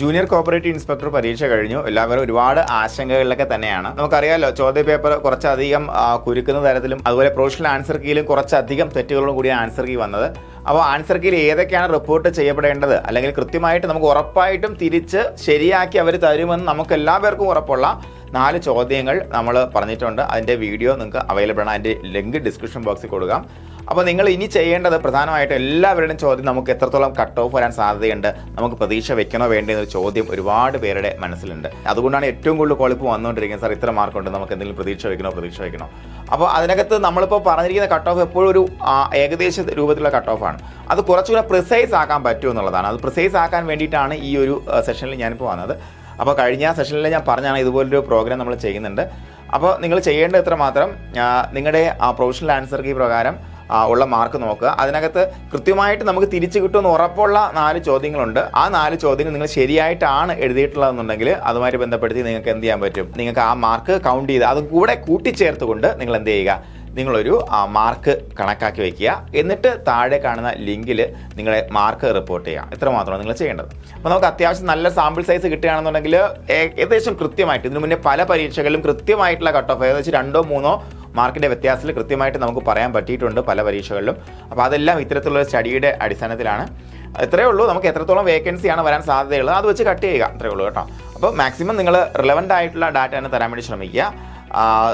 Junior cooperative inspector പരീക്ഷ കഴിഞ്ഞു. എല്ലാവരും ഒരുപാട് ആശങ്കകളിലൊക്കെ തന്നെയാണ്. നമുക്കറിയാമല്ലോ ചോദ്യ പേപ്പർ കുറച്ചധികം കുരുക്കുന്ന തരത്തിലും അതുപോലെ പ്രൊഫഷണൽ ആൻസർ കീയിലും കുറച്ചധികം തെറ്റുകളോട് കൂടിയ ആൻസർ കീ വന്നത്. അപ്പോൾ ആൻസർ കീയിൽ ഏതൊക്കെയാണ് റിപ്പോർട്ട് ചെയ്യപ്പെടേണ്ടത്? അല്ലെങ്കിൽ കൃത്യമായിട്ട് നമുക്ക് ഉറപ്പായിട്ടും തിരിച്ച് ശരിയാക്കി അവർ തരുമെന്ന് നമുക്ക് എല്ലാവർക്കും ഉറപ്പുള്ള നാല് ചോദ്യങ്ങൾ നമ്മൾ പറഞ്ഞിട്ടുണ്ട്. അതിന്റെ വീഡിയോ നിങ്ങൾക്ക് അവൈലബിൾ ആണ്. അതിന്റെ ലിങ്ക് ഡിസ്ക്രിപ്ഷൻ ബോക്സിൽ കൊടുക്കാം. അപ്പോൾ നിങ്ങൾ ഇനി ചെയ്യേണ്ടത് പ്രധാനമായിട്ടും എല്ലാവരുടെയും ചോദ്യം നമുക്ക് എത്രത്തോളം കട്ട് ഓഫ് വരാൻ സാധ്യതയുണ്ട് നമുക്ക് പ്രതീക്ഷ വെക്കണോ വേണ്ടേ എന്നൊരു ചോദ്യം ഒരുപാട് പേരുടെ മനസ്സിലുണ്ട്. അതുകൊണ്ടാണ് ഏറ്റവും കൂടുതൽ കോളിപ്പ് വന്നുകൊണ്ടിരിക്കുന്നത്. സാർ ഇത്ര മാർക്കുണ്ട് നമുക്ക് എന്തെങ്കിലും പ്രതീക്ഷ വെക്കണോ പ്രതീക്ഷ വെക്കണോ? അപ്പോൾ അതിനകത്ത് നമ്മളിപ്പോൾ പറഞ്ഞിരിക്കുന്ന കട്ട് ഓഫ് എപ്പോഴും ഒരു ഏകദേശ രൂപത്തിലുള്ള കട്ട് ഓഫ് ആണ്. അത് കുറച്ചുകൂടെ പ്രിസൈസ് ആക്കാൻ പറ്റും എന്നുള്ളതാണ്. അത് പ്രിസൈസ് ആക്കാൻ വേണ്ടിയിട്ടാണ് ഈ ഒരു സെഷനിൽ ഞാനിപ്പോൾ വന്നത്. അപ്പോൾ കഴിഞ്ഞ സെഷനിൽ ഞാൻ പറഞ്ഞാണ് ഇതുപോലൊരു പ്രോഗ്രാം നമ്മൾ ചെയ്യുന്നുണ്ട്. അപ്പോൾ നിങ്ങൾ ചെയ്യേണ്ടത് ഇത്ര മാത്രം നിങ്ങളുടെ പ്രൊഫഷണൽ ആൻസർ കീ പ്രകാരം ഉള്ള മാർക്ക് നോക്കുക. അതിനകത്ത് കൃത്യമായിട്ട് നമുക്ക് തിരിച്ചു കിട്ടുമെന്ന് ഉറപ്പുള്ള നാല് ചോദ്യങ്ങളുണ്ട്. ആ നാല് ചോദ്യങ്ങൾ നിങ്ങൾ ശരിയായിട്ടാണ് എഴുതിയിട്ടുള്ളതെന്നുണ്ടെങ്കിൽ അതുമായി ബന്ധപ്പെടുത്തി നിങ്ങൾക്ക് എന്ത് ചെയ്യാൻ പറ്റും? നിങ്ങൾക്ക് ആ മാർക്ക് കൗണ്ട് ചെയ്ത് അതും കൂടെ കൂട്ടിച്ചേർത്തുകൊണ്ട് നിങ്ങൾ എന്ത് ചെയ്യുക? നിങ്ങളൊരു മാർക്ക് കണക്കാക്കി വയ്ക്കുക എന്നിട്ട് താഴെ കാണുന്ന ലിങ്കിൽ നിങ്ങളെ മാർക്ക് റിപ്പോർട്ട് ചെയ്യുക. ഇത്ര മാത്രമാണ് നിങ്ങൾ ചെയ്യേണ്ടത്. അപ്പോൾ നമുക്ക് അത്യാവശ്യം നല്ല സാമ്പിൾ സൈസ് കിട്ടുകയാണെന്നുണ്ടെങ്കിൽ ഏകദേശം കൃത്യമായിട്ട് ഇതിനു മുന്നേ പല പരീക്ഷകളിലും കൃത്യമായിട്ടുള്ള കട്ട് ഓഫ് ഏകദേശം രണ്ടോ മൂന്നോ മാർക്കിന്റെ വ്യത്യാസത്തിൽ കൃത്യമായിട്ട് നമുക്ക് പറയാൻ പറ്റിയിട്ടുണ്ട് പല പരീക്ഷകളിലും. അപ്പോൾ അതെല്ലാം ഇത്തരത്തിലുള്ള സ്റ്റഡിയുടെ അടിസ്ഥാനത്തിലാണ്. ഇത്രയേ ഉള്ളൂ. നമുക്ക് എത്രത്തോളം വേക്കൻസിയാണ് വരാൻ സാധ്യതയുള്ളത്. അത് വെച്ച് കട്ട് ചെയ്യുക. അത്രയേ ഉള്ളൂ കേട്ടോ. അപ്പോൾ മാക്സിമം നിങ്ങൾ റിലവന്റ് ആയിട്ടുള്ള ഡാറ്റ തന്നെ തരാൻ വേണ്ടി ശ്രമിക്കുക.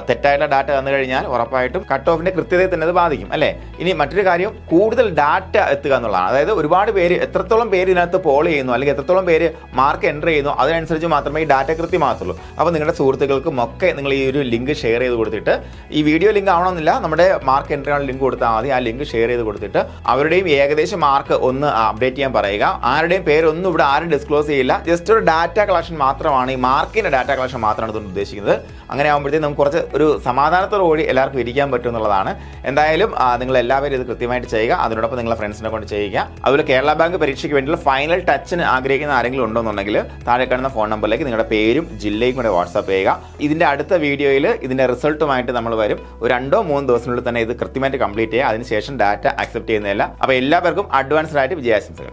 തെറ്റായിട്ടുള്ള ഡാറ്റ തന്നു കഴിഞ്ഞാൽ ഉറപ്പായിട്ടും കട്ട് ഓഫിന്റെ കൃത്യതയെ തന്നെ അത് ബാധിക്കും അല്ലേ? ഇനി മറ്റൊരു കാര്യം കൂടുതൽ ഡാറ്റ എത്തുക എന്നുള്ളതാണ്. അതായത് ഒരുപാട് പേര് എത്രത്തോളം പേര് ഇതിനകത്ത് പോൾ ചെയ്യുന്നു അല്ലെങ്കിൽ എത്രത്തോളം പേര് മാർക്ക് എന്റർ ചെയ്യുന്നു അതിനനുസരിച്ച് മാത്രമേ ഈ ഡാറ്റ കൃത്യമാകത്തുള്ളൂ. അപ്പോൾ നിങ്ങളുടെ സുഹൃത്തുക്കൾക്കും ഒക്കെ നിങ്ങൾ ഈ ഒരു ലിങ്ക് ഷെയർ ചെയ്ത് കൊടുത്തിട്ട് ഈ വീഡിയോ ലിങ്ക് ആവണമെന്നില്ല നമ്മുടെ മാർക്ക് എന്റർ ലിങ്ക് കൊടുത്താൽ മതി ആ ലിങ്ക് ഷെയർ ചെയ്ത് കൊടുത്തിട്ട് അവരുടെയും ഏകദേശം മാർക്ക് ഒന്ന് അപ്ഡേറ്റ് ചെയ്യാൻ പറയുക. ആരുടെയും പേരൊന്നും ഇവിടെ ആരും ഡിസ്ക്ലോസ് ചെയ്യില്ല ജസ്റ്റ് ഒരു ഡാറ്റ കളക്ഷൻ മാത്രമാണ് ഈ മാർക്കിന്റെ ഡാറ്റ കളക്ഷൻ മാത്രമാണ് ഇതുകൊണ്ട് ഉദ്ദേശിക്കുന്നത്. അങ്ങനെ ആകുമ്പോഴത്തേക്കും നമുക്ക് കുറച്ച് ഒരു സമാധാനത്തോടു കൂടി എല്ലാവർക്കും ഇരിക്കാൻ പറ്റും എന്നുള്ളതാണ്. എന്തായാലും നിങ്ങൾ എല്ലാവരും ഇത് കൃത്യമായിട്ട് ചെയ്യുക. അതിനോടൊപ്പം നിങ്ങളെ ഫ്രണ്ട്സിനെ കൊണ്ട് ചെയ്യുക. അതുപോലെ കേരള ബാങ്ക് പരീക്ഷയ്ക്ക് വേണ്ടിയുള്ള ഫൈനൽ ടച്ചിന് ആഗ്രഹിക്കുന്ന ആരെങ്കിലും ഉണ്ടോന്നുണ്ടെങ്കിൽ താഴെ കാണുന്ന ഫോൺ നമ്പറിലേക്ക് നിങ്ങളുടെ പേരും ജില്ലയും കൂടെ വാട്സാപ്പ് ചെയ്യുക. ഇതിന്റെ അടുത്ത വീഡിയോയിൽ ഇതിന്റെ റിസൾട്ടുമായിട്ട് നമ്മൾ വരും. ഒരു രണ്ടോ മൂന്നോ ദിവസത്തിനുള്ളിൽ തന്നെ ഇത് കൃത്യമായിട്ട് കംപ്ലീറ്റ് ചെയ്യുക. അതിനുശേഷം ഡാറ്റ അക്സെപ്റ്റ് ചെയ്യുന്നതല്ല. അപ്പോൾ എല്ലാവർക്കും അഡ്വാൻസ്ഡ് ആയിട്ട് വിജയാശംസകൾ.